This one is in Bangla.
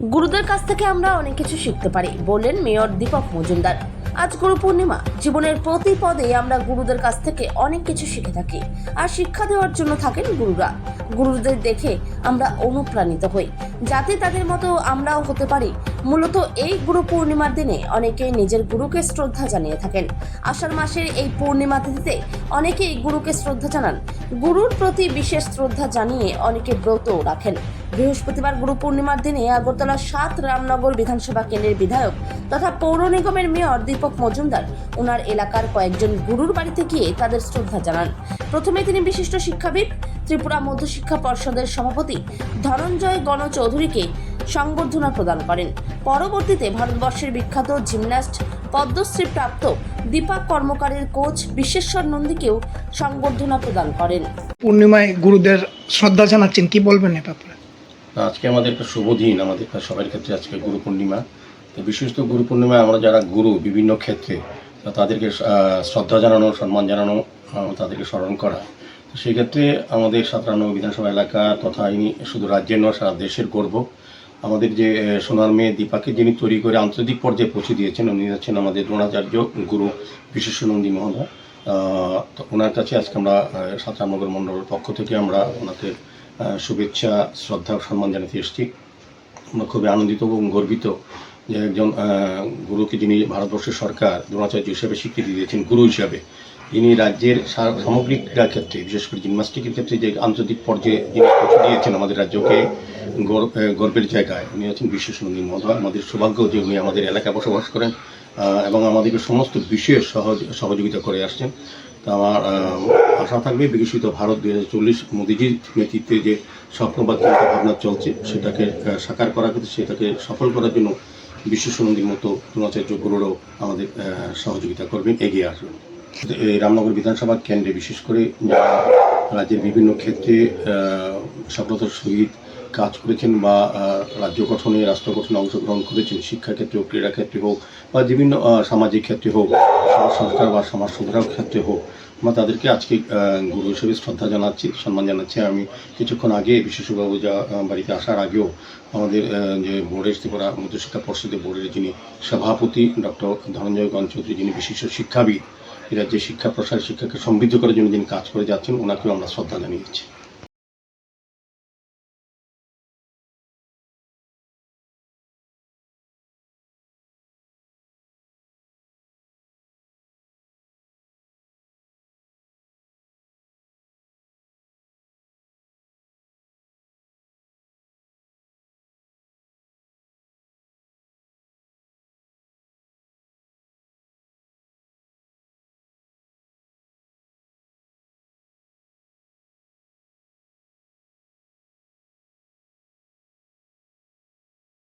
গুরুদের কাছ থেকে আমরা অনেক কিছু শিখতে পারি, বললেন মেয়র দীপক মজুমদার। আজ গুরু পূর্ণিমা, জীবনের প্রতি পদে আমরা গুরুদের কাছ থেকে অনেক কিছু শিখে থাকি, আর শিক্ষা দেওয়ার জন্য থাকেন গুরুরা। গুরুদের দেখে আমরা অনুপ্রাণিত হই, যাতে তাদের মতো আমরাও হতে পারি মূলত এই গুরু পূর্ণিমার দিনে অনেকেই নিজের গুরুকে শ্রদ্ধা জানিয়ে থাকেন। আষাঢ় মাসের এই পূর্ণিমা তিথিতে অনেকেই গুরুকে শ্রদ্ধা জানান। গুরুর প্রতি বিশেষ শ্রদ্ধা জানিয়ে অনেকে ব্রতও রাখেন। বৃহস্পতিবার গুরু পূর্ণিমার দিনে আগরতলা সাত রামনগর বিধানসভা কেন্দ্রের বিধায়ক তথা পৌর নিগমের মেয়র দীপক মজুমদার ওনার এলাকার কয়েকজন গুরুর বাড়িতে গিয়ে তাদের শ্রদ্ধা জানান। প্রথমে তিনি বিশিষ্ট শিক্ষাবিদ, ত্রিপুরা মধ্যশিক্ষা পর্ষদের সভাপতি ধনঞ্জয় গণ চৌধুরীকে সংবর্ধনা প্রদান করেন। পরবর্তীতে ভারতবর্ষের বিখ্যাত জিমন্যাস্ট পদ্মশ্রী প্রাপ্ত দীপক কর্মকারের কোচ বিশ্বেশ্বর নন্দীকেও সংবর্ধনা প্রদান করেন। পূর্ণিমায় গুরুদের শ্রদ্ধা জানাচ্ছেন কি বলবেন এ ব্যাপারে? আজকে আমাদের একটা শুভ দিন আমাদের সবার ক্ষেত্রে আজকে গুরু পূর্ণিমা। তো বিশেষত গুরু পূর্ণিমায় আমরা যারা গুরু বিভিন্ন ক্ষেত্রে তাদেরকে শ্রদ্ধা জানানো সম্মান জানানো তাদেরকে স্মরণ করা। তো সেই আমাদের সাতান্ন বিধানসভা এলাকা তথা ইনি শুধু রাজ্যের নয় সারা দেশের গর্ব। আমাদের যে সোনার মেয়ে দীপাকে যিনি তৈরি করে আন্তর্জাতিক পর্যায়ে পৌঁছে দিয়েছেন, উনি হচ্ছেন আমাদের দ্রোণাচার্য গুরু বিশেষানন্দী মহোদয় তো ওনার কাছে আজকে আমরা সাতানগর মণ্ডলের পক্ষ থেকে আমরা ওনাকে শুভেচ্ছা, শ্রদ্ধা, সম্মান জানাতে এসেছি। আমরা খুবই আনন্দিত এবং গর্বিত যে একজন গুরুকে যিনি ভারতবর্ষের সরকার, দ্রোণাচার্য হিসেবে স্বীকৃতি দিয়েছেন, গুরু হিসাবে। তিনি রাজ্যের সামগ্রিক ক্রীড়া ক্ষেত্রে বিশেষ করে জিমনাস্টিকের ক্ষেত্রে যে আন্তর্জাতিক পর্যায়ে যিনি পৌঁছে দিয়েছেন আমাদের রাজ্যকে গর্বের জায়গায়। উনি আছেন বিশেষনন্দী মহোদয়। আমাদের সৌভাগ্য যে উনি আমাদের এলাকায় বসবাস করেন এবং আমাদেরকে সমস্ত বিষয়ে সহজ, সহযোগিতা করে আসছেন। তা আমার আশা থাকবে বিকশিত ভারত দুই হাজার চল্লিশ মোদীজির নেতৃত্বে যে স্বপ্ন বা চিন্তা ভাবনা চলছে, সেটাকে সাকার করার ক্ষেত্রে সেটাকে সফল করার জন্য বিশ্বসনন্দীর মতো দ্রোণাচার্য গুরুরও আমাদের সহযোগিতা করবেন, এগিয়ে আসবেন। এই রামনগর বিধানসভা কেন্দ্রে বিশেষ করে যারা রাজ্যের বিভিন্ন ক্ষেত্রে সফলতার সহিত কাজ করেছেন বা রাজ্য গঠনে, রাষ্ট্র গঠনে অংশগ্রহণ করেছেন, শিক্ষা ক্ষেত্রে হোক, ক্রীড়া ক্ষেত্রে হোক, বা বিভিন্ন সামাজিক ক্ষেত্রে হোক, সমাজ সংস্কার বা সমাজ সুধারক ক্ষেত্রে হোক, আমরা তাদেরকে আজকে গুরু হিসেবে শ্রদ্ধা জানাচ্ছি, সম্মান জানাচ্ছি। আমি কিছুক্ষণ আগে বিশেষবাবু যা বাড়িতে আসার আগেও আমাদের যে বোর্ডের ত্রিপুরা মধ্যশিক্ষা পর্ষদের বোর্ডের যিনি সভাপতি, ডক্টর ধনঞ্জয় গণ চৌধুরী, যিনি বিশিষ্ট শিক্ষাবিদ, এই রাজ্যের শিক্ষা প্রসার, শিক্ষাকে সমৃদ্ধ করার জন্য যিনি কাজ করে যাচ্ছেন, ওনাকেও আমরা শ্রদ্ধা জানিয়েছি।